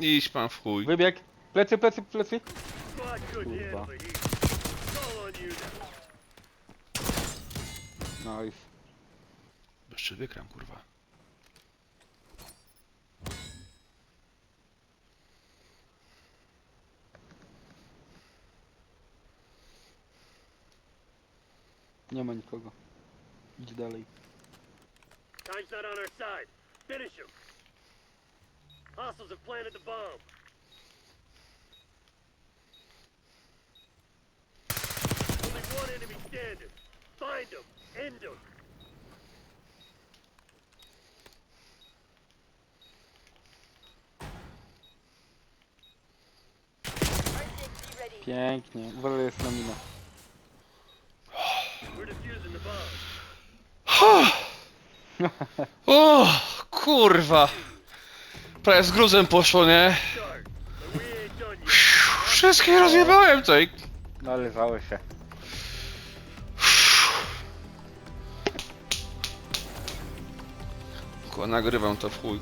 Idź pan w chuj. Wybieg. Plecy, plecy, plecy. Kurwa. Nice. Jeszcze wygram, kurwa. Nie ma nikogo. Idź dalej. Time's not on our side. Finish him. Hostiles have planted the bomb. Only one enemy standing. Find him. End him. Pięknie. Uważaj, jest na minę. We're defusing the bomb. O, kurwa. Prawie z gruzem poszło, nie? Wszystkie rozjebałem tutaj. Należały się. Kurwa, nagrywam to w chuj.